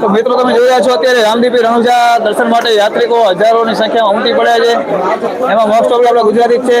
તો મિત્રો, તમે જોઈ રહ્યા છો અત્યારે રામદીપી રણુજા દર્શન માટે યાત્રિકો હજારોની સંખ્યામાં ઉમટી પડ્યા છે. એમાં મોસ્ટ ઓફ આપણા ગુજરાતી છે.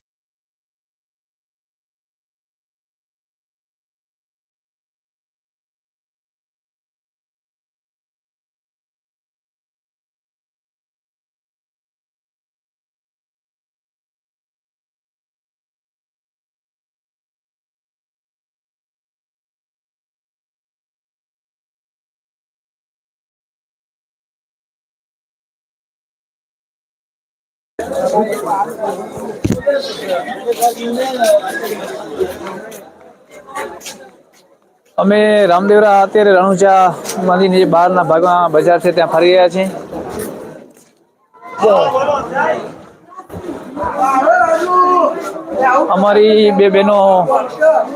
અમે રામદેવરા અત્યારે રણુજા માંથી બહારના ભાગમાં બજાર છે ત્યાં ફરી રહ્યા છીએ. અમારી બે બહેનો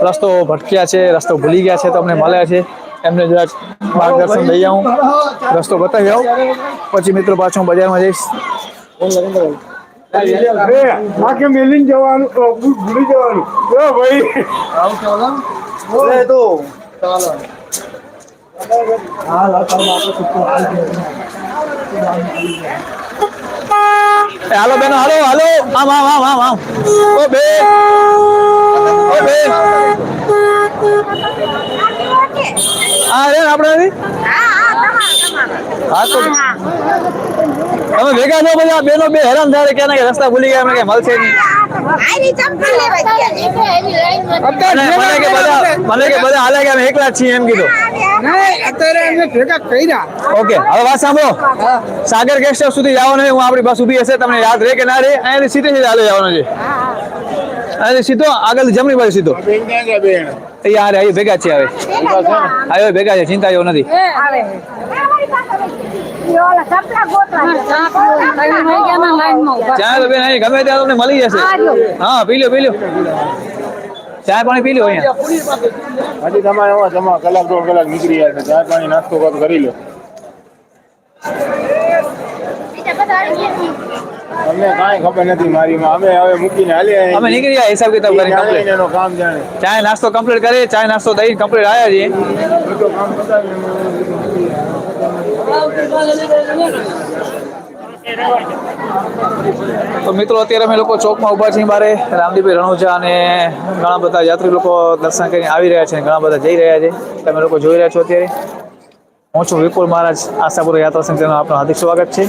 રસ્તો ભટક્યા છે, રસ્તો ભૂલી ગયા છે, તો અમને મળ્યા છે. એમને જરાક માર્ગદર્શન દઈ આવું. રસ્તો બતાવી આવું. પછી મિત્રો પાછું બજારમાં જઈશ. આખે મેલીને જવાનું ભૂલી જવાનું. જો ભાઈ. લે હાલો બેનો હાલો હાલો. આમ આમ આમ આમ આમ. ઓ બે. ઓ બે. હા રે આપણે નથી? હા તો તમે ભેગા ન બધા બેનો બે હેરાન થાય કે કે રસ્તા ભૂલી ગયા અમે કે મળશે નહીં. મને કે બધા મને કે બધા હાલે કે અમે એકલા છીએ એમ કીધું. અત્યારે એમને ભેગા કર્યા. ઓકે હવે વાત સાંભળો. સાગર ગેસ્ટ હાઉસ સુધી જવાનું હું આપણી બસ ઊભી હશે તમને યાદ રહે કે ના રહે? અહીંયાથી સીધે સીધે હાલે જવાનું છે. અહીંયાથી સીધો આગળ જમણી બાજુ સીધો. યાર ભેગા છે હવે હવે. ભેગા છે. ચિંતા જેવું નથી. ચા તો બેન અહીં ગમે ત્યાં તમને મળી જશે. હા પી લો પી લો ચા પાણી પી લો અહીંયા. હજી તમારે એવા જમા કલાક દોઢ કલાક નીકળી જાય ચા પાણી નાસ્તો કરો કરી લો અમને કાંઈ ખબર નથી મારી માં. અમે હવે મૂકીને હાલી અમે નીકળી ગયા હિસાબ કિતાબ કરી કમ્પ્લીટ એનો કામ જાણે. ચાય નાસ્તો કમ્પ્લીટ કરીએ ચાય નાસ્તો દઈ કમ્પ્લીટ આવ્યા છીએ. કામ તો મિત્રો, અત્યારે અમે લોકો ચોકમાં ઊભા છીએ મારે રામદીપભાઈ રણુજા અને ઘણા બધા યાત્રી લોકો દર્શન કરીને આવી રહ્યા છે ઘણા બધા જઈ રહ્યા છે. તમે લોકો જોઈ રહ્યા છો અત્યારે. હું છું વિપુલ મહારાજ, આશાપુર યાત્રા સંઘનું આપનું હાર્દિક સ્વાગત છે.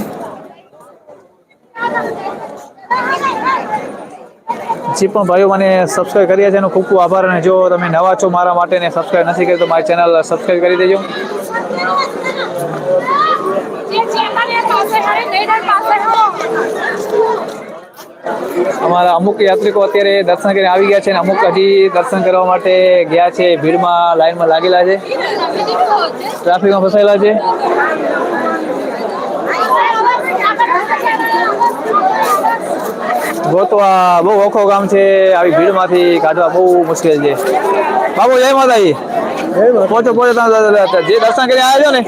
જે પણ ભાઈઓ મને સબસ્ક્રાઈબ કર્યા છે એનો ખૂબ ખૂબ આભાર અને જો તમે નવા છો મારા માટે ને સબસ્ક્રાઈબ નથી કરી તો મારી ચેનલ સબસ્ક્રાઈબ કરી દેજો. અમારા અમુક યાત્રિકો અત્યારે દર્શન કરીને આવી ગયા છે અને અમુક હજી દર્શન કરવા માટે ગયા છે. ભીડમાં લાઈનમાં લાગેલા છે. ટ્રાફિકમાં ફસાયેલા છે. ગોતવા બહુ ઓખો ગામ છે. આવી ભીડમાંથી કાઢવા બહુ મુશ્કેલ છે. બાબુ, જય માતાજી. પહોંચો પોચો જે દર્શન કરી આવ્યો ને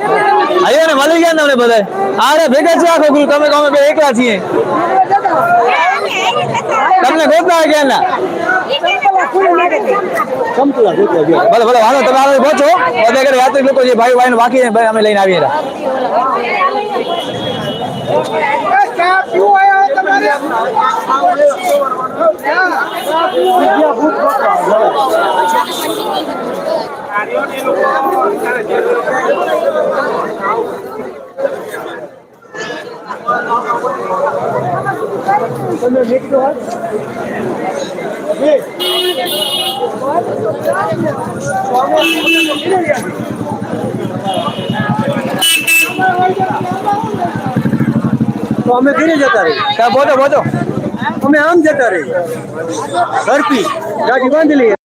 આવ્યો ને મળી ગયા ને તમને બધા આરે ભેગા છે આખો ગ્રુપ તમે અમે બે એકલા છીએ. તમને ગોતવા ગયા. ના ભલે ભલે વાંધો તમે આગળ પહોંચો. બધા ઘરે યાત્રી લોકો જે ભાઈ ભાઈ બાકી છે, ભાઈ અમે લઈને આવીએ રહ્યા. તો અમે ઘરે જતા રહી તમે બોલો પહોંચો અમે આમ જતા રહી ઝડપી ગાડી બાંધી લઈએ.